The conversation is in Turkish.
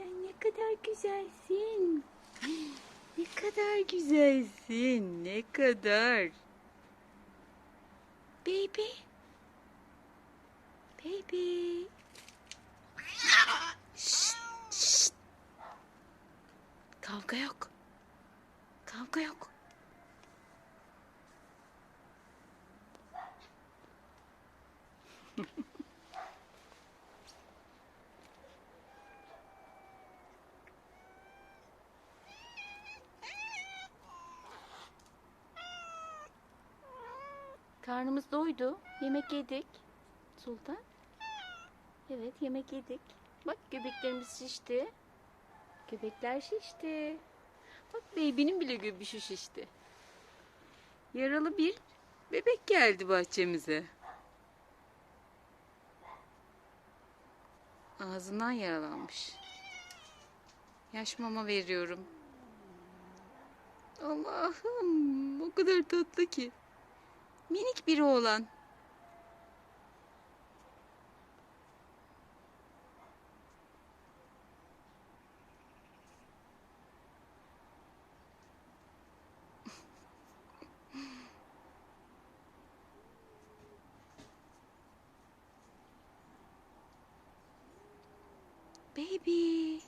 Sen ne kadar güzelsin. Ne kadar güzelsin. Ne kadar. Baby. Baby. Şşt, şşt. Kavga yok. Kavga yok. Karnımız doydu. Yemek yedik. Sultan. Evet yemek yedik. Bak göbeklerimiz şişti. Göbekler şişti. Bak baby'nin bile göbüşü şişti. Yaralı bir bebek geldi bahçemize. Ağzından yaralanmış. Yaş mama veriyorum. Allah'ım o kadar tatlı ki. Minik bir oğlan. Baby.